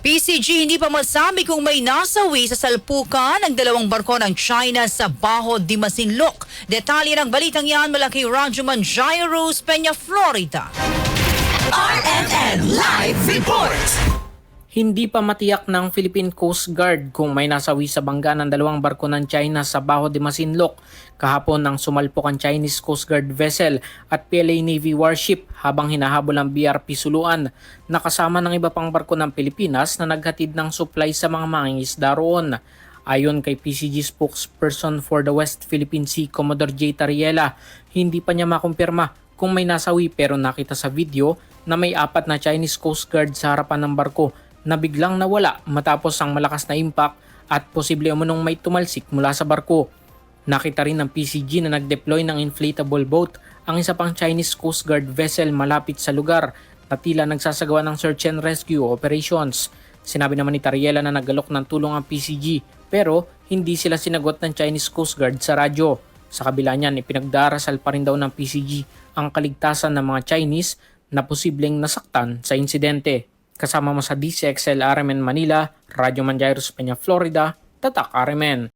PCG hindi pa masabi kung may nasawi sa salpukan ng dalawang barko ng China sa Baho de Masinloc. Detalye ng balitang yan mula kay Rajuman Jairus Peña, Florida. RMN Live Report! Hindi pa matiyak ng Philippine Coast Guard kung may nasawi sa bangga ng dalawang barko ng China sa Baho de Masinloc kahapon nang sumalpok ang Chinese Coast Guard vessel at PLA Navy warship habang hinahabol ang BRP Suluan na kasama ng iba pang barko ng Pilipinas na naghatid ng supply sa mga mangingisda roon. Ayon kay PCG spokesperson for the West Philippine Sea, Commodore J. Tariela, hindi pa niya makumpirma kung may nasawi pero nakita sa video na may apat na Chinese Coast Guard sa harapan ng barko na biglang nawala matapos ang malakas na impact at posible umunong may tumalsik mula sa barko. Nakita rin ng PCG na nag-deploy ng inflatable boat ang isa pang Chinese Coast Guard vessel malapit sa lugar na tila nagsasagawa ng search and rescue operations. Sinabi naman ni Tariela na nagalok ng tulong ang PCG pero hindi sila sinagot ng Chinese Coast Guard sa radyo. Sa kabila niyan, ipinagdarasal pa rin daw ng PCG ang kaligtasan ng mga Chinese na posibleng nasaktan sa insidente. Kasama mo sa DCXL RMN Manila, Radyo Manjairos Peña, Florida, Tatak RMN.